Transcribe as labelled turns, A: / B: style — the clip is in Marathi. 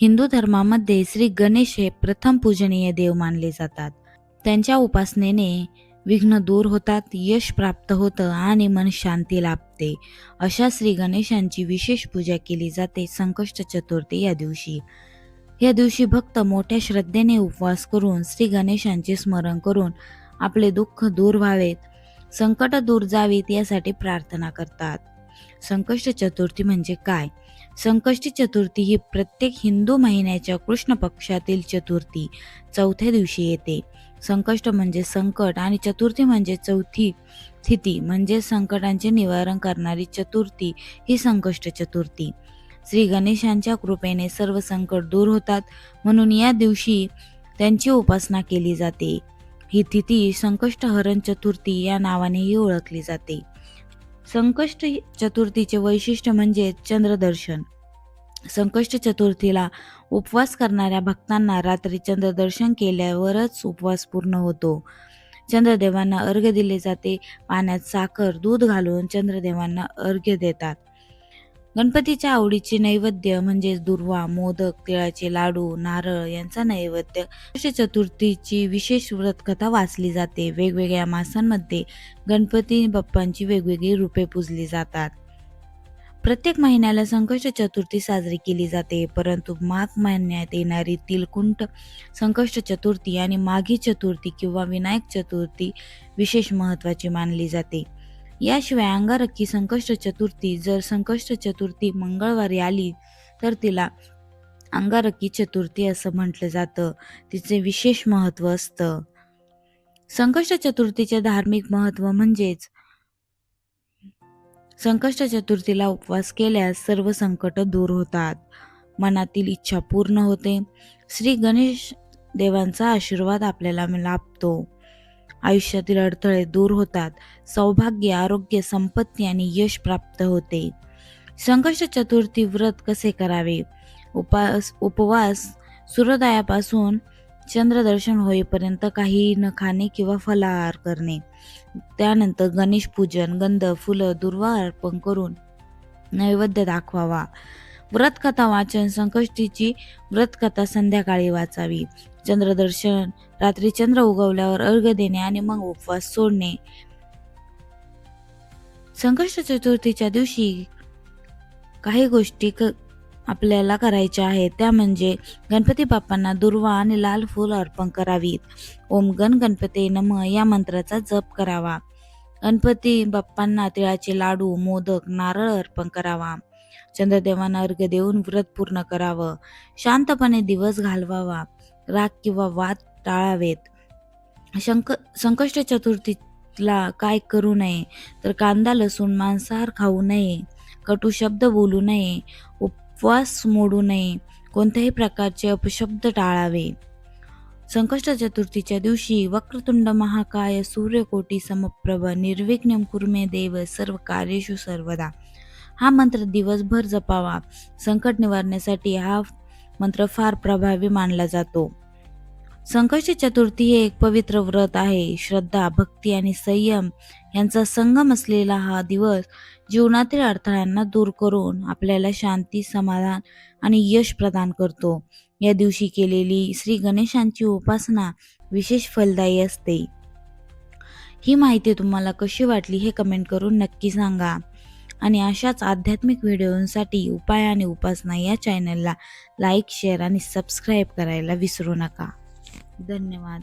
A: हिंदू धर्मामध्ये श्री गणेश हे प्रथम पूजनीय देव मानले जातात. त्यांच्या उपासनेने विघ्न दूर होतात यश प्राप्त होतं आणि मन शांती लाभते. अशा श्री गणेशांची विशेष पूजा केली जाते संकष्ट चतुर्थी या दिवशी. या दिवशी भक्त मोठ्या श्रद्धेने उपवास करून श्री गणेशांचे स्मरण करून आपले दुःख दूर व्हावेत संकट दूर जावीत यासाठी प्रार्थना करतात. संकष्ट चतुर्थी म्हणजे काय? संकष्टी चतुर्थी ही प्रत्येक हिंदू महिन्याच्या कृष्ण पक्षातील चतुर्थी चौथ्या दिवशी येते. संकष्ट म्हणजे संकट आणि चतुर्थी म्हणजे चौथी तिथी म्हणजे संकटांचे निवारण करणारी चतुर्थी ही संकष्ट चतुर्थी. श्री गणेशांच्या कृपेने सर्व संकट दूर होतात. म्हणून या दिवशी त्यांची उपासना केली जाते. ही तिथी संकष्टहरण चतुर्थी या नावानेही ओळखली जाते. संकष्ट चतुर्थीचे वैशिष्ट्य म्हणजे चंद्रदर्शन. संकष्ट चतुर्थीला उपवास करणाऱ्या भक्तांना रात्री चंद्रदर्शन केल्यावरच उपवास पूर्ण होतो. चंद्रदेवांना अर्घ्य दिले जाते. पाण्यात साखर दूध घालून चंद्रदेवांना अर्घ्य देतात. गणपतीच्या आवडीचे नैवेद्य म्हणजे दुर्वा मोदक तिळाचे लाडू नारळ यांचा नैवेद्य. चतुर्थीची विशेष व्रतकथा वाचली जाते. वेगवेगळ्या मासांमध्ये गणपती बाप्पांची वेगवेगळी रूपे पूजली जातात. प्रत्येक महिन्याला संकष्ट चतुर्थी साजरी केली जाते परंतु माघ महिन्यात येणारी तिलकुंट संकष्ट चतुर्थी आणि माघी चतुर्थी किंवा विनायक चतुर्थी विशेष महत्त्वाची मानली जाते. याशिवाय अंगारकी संकष्ट चतुर्थी जर संकष्ट चतुर्थी मंगळवारी आली तर तिला अंगारकी चतुर्थी असं म्हटलं जातं. तिचे विशेष महत्त्व असतं. संकष्ट चतुर्थीचे धार्मिक महत्त्व म्हणजेच संकष्ट चतुर्थीला उपवास केल्यास सर्व संकट दूर होतात. मनातील इच्छा पूर्ण होते. श्री गणेश देवांचा आशीर्वाद आपल्याला लाभतो. आयुष्यातील अडथळे दूर होतात. सौभाग्य आरोग्य संपत्ती आणि यश प्राप्त होते. संकष्ट चतुर्थी व्रत कसे करावे? उपास उपवास सूर्योदयापासून चंद्रदर्शन होईपर्यंत काही न खाणे किंवा फलाहार करणे. त्यानंतर गणेश पूजन गंध फुलं दुर्वा अर्पण करून नैवेद्य दाखवावा. व्रतकथा वाचन संकष्टीची व्रतकथा संध्याकाळी वाचावी. चंद्रदर्शन रात्री चंद्र उगवल्यावर अर्घ्य देणे आणि मग उपवास सोडणे. संकष्ट चतुर्थीच्या दिवशी काही गोष्टी क आपल्याला करायच्या आहेत. त्या म्हणजे गणपती बाप्पांना दुर्वा आणि लाल फूल अर्पण करावीत. ओम गण गणपती नम या मंत्राचा जप करावा. गणपती बाप्पांना तिळाचे लाडू मोदक नारळ अर्पण करावा. चंद्रदेवांना अर्घ्य देऊन व्रत पूर्ण करावं. शांतपणे दिवस घालवावा. राग किंवा वाद टाळावेत. शंक संकष्ट चतुर्थीला काय करू नये? तर कांदा लसूण मांसाहार खाऊ नये. कटू शब्द बोलू नये. उपवास मोडू नये. कोणत्याही प्रकारचे अपशब्द टाळावे. संकष्ट चतुर्थीच्या दिवशी वक्रतुंड महाकाय सूर्यकोटी समप्रभ निर्विघ्न कुर्मे देव सर्व कार्येषु सर्वदा. हा मंत्र दिवसभर जपावा. संकट निवारण्यासाठी हा मंत्र फार प्रभावी मानला जातो. संकष्ट चतुर्थी हे एक पवित्र व्रत आहे. श्रद्धा भक्ती आणि संयम यांचा संगम असलेला हा दिवस जीवनातील अडथळ्यांना दूर करून आपल्याला शांती समाधान आणि यश प्रदान करतो. या दिवशी केलेली श्री गणेशांची उपासना विशेष फलदायी असते. ही माहिती तुम्हाला कशी वाटली हे कमेंट करून नक्की सांगा. आणि अशाच आध्यात्मिक व्हिडिओंसाठी उपाय आणि उपासना या चॅनलला लाईक शेअर आणि सबस्क्राईब करायला विसरू नका. धन्यवाद.